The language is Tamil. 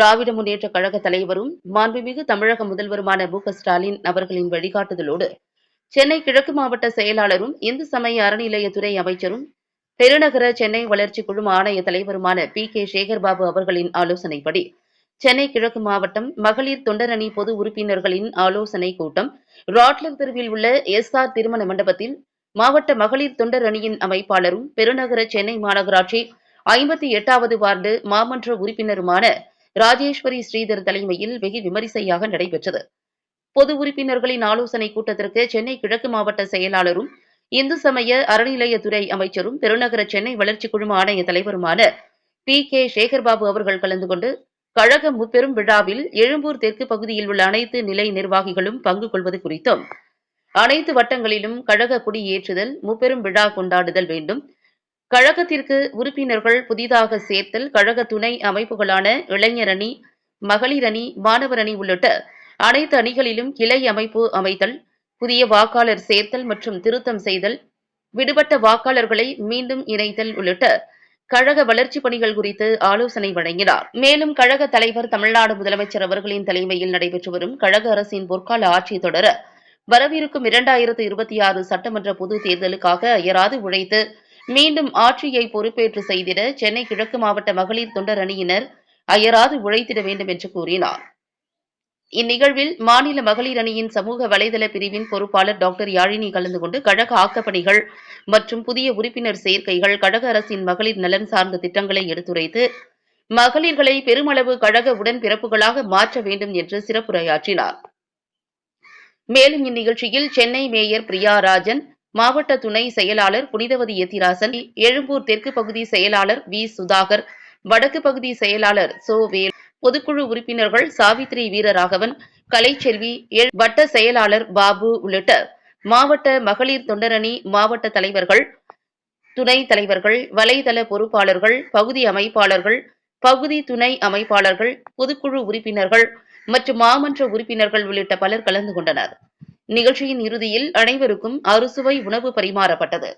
திராவிட முன்னேற்ற கழக தலைவரும் மாண்புமிகு தமிழக முதல்வருமான மு ஸ்டாலின் அவர்களின் வழிகாட்டுதலோடு சென்னை கிழக்கு மாவட்ட செயலாளரும் இந்து சமய அறநிலையத்துறை அமைச்சரும் பெருநகர சென்னை வளர்ச்சி குழும ஆணைய தலைவருமான பி கே சேகர்பாபு அவர்களின் ஆலோசனைப்படி சென்னை கிழக்கு மாவட்டம் மகளிர் தொண்டரணி பொது உறுப்பினர்களின் ஆலோசனை கூட்டம் ராட்லர் தெருவில் உள்ள எஸ் ஆர் திருமண மண்டபத்தில் மாவட்ட மகளிர் தொண்டர் அணியின் அமைப்பாளரும் பெருநகர சென்னை மாநகராட்சி ஐம்பத்தி எட்டாவது வார்டு மாமன்ற உறுப்பினருமான ராஜேஸ்வரி ஸ்ரீதர் தலைமையில் வெகு விமரிசையாக நடைபெற்றது. பொது உறுப்பினர்களின் ஆலோசனை கூட்டத்திற்கு சென்னை கிழக்கு மாவட்ட செயலாளரும் இந்து சமய அறநிலையத்துறை அமைச்சரும் பெருநகர சென்னை வளர்ச்சி குழும ஆணைய தலைவருமான பி. கே. சேகர்பாபு அவர்கள் கலந்து கொண்டு கழக முப்பெரும் விழாவில் எழும்பூர் தெற்கு பகுதியில் உள்ள அனைத்து நிலை நிர்வாகிகளும் பங்கு கொள்வது குறித்தும் அனைத்து வட்டங்களிலும் கழக கொடியேற்றுதல் முப்பெரும் விழா கொண்டாடுதல் வேண்டும் கழகத்திற்கு உறுப்பினர்கள் புதிதாக சேர்த்தல் கழக துணை அமைப்புகளான இளைஞர் அணி மகளிர் அணி மாணவர் அணி உள்ளிட்ட அனைத்து அணிகளிலும் கிளை அமைப்பு அமைத்தல் புதிய வாக்காளர் சேர்த்தல் மற்றும் திருத்தம் செய்தல் விடுபட்ட வாக்காளர்களை மீண்டும் இணைத்தல் உள்ளிட்ட கழக வளர்ச்சிப் பணிகள் குறித்து ஆலோசனை வழங்கினார். மேலும் கழக தலைவர் தமிழ்நாடு முதலமைச்சர் அவர்களின் தலைமையில் நடைபெற்று வரும் கழக அரசின் பொற்கால ஆட்சி தொடர வரவிருக்கும் இரண்டாயிரத்து இருபத்தி ஆறு சட்டமன்ற பொது தேர்தலுக்காக அயராது உழைத்து மீண்டும் ஆட்சியை பொறுப்பேற்று செய்திட சென்னை கிழக்கு மாவட்ட மகளிர் தொண்டர் அணியினர் அயராது உழைத்திட வேண்டும் என்று கூறினார். இந்நிகழ்வில் மாநில மகளிர் அணியின் சமூக வலைதள பிரிவின் பொறுப்பாளர் டாக்டர் யாழினி கலந்து கொண்டு கழக ஆக்கப்பணிகள் மற்றும் புதிய உறுப்பினர் சேர்க்கைகள் கழக அரசின் மகளிர் நலன் சார்ந்த திட்டங்களை எடுத்துரைத்து மகளிர்களை பெருமளவு கழக உடன்பிறப்புகளாக மாற்ற வேண்டும் என்று சிறப்புரையாற்றினார். மேலும் இந்நிகழ்ச்சியில் சென்னை மேயர் பிரியா ராஜன் மாவட்ட துணை செயலாளர் புனிதவதி எத்திராசன் எழும்பூர் தெற்கு பகுதி செயலாளர் வி. சுதாகர் வடக்கு பகுதி செயலாளர் சோ. வேல் பொதுக்குழு உறுப்பினர்கள் சாவித்ரி வீரராகவன் கலைச்செல்வி வட்ட செயலாளர் பாபு உள்ளிட்ட மாவட்ட மகளிர் தொண்டரணி மாவட்ட தலைவர்கள் துணைத் தலைவர்கள் வலைதள பொறுப்பாளர்கள் பகுதி அமைப்பாளர்கள் பகுதி துணை அமைப்பாளர்கள் பொதுக்குழு உறுப்பினர்கள் மற்றும் மாமன்ற உறுப்பினர்கள் உள்ளிட்ட பலர் கலந்து கொண்டனர். நிகழ்ச்சியின் இறுதியில் அனைவருக்கும் அறுசுவை உணவு பரிமாறப்பட்டது.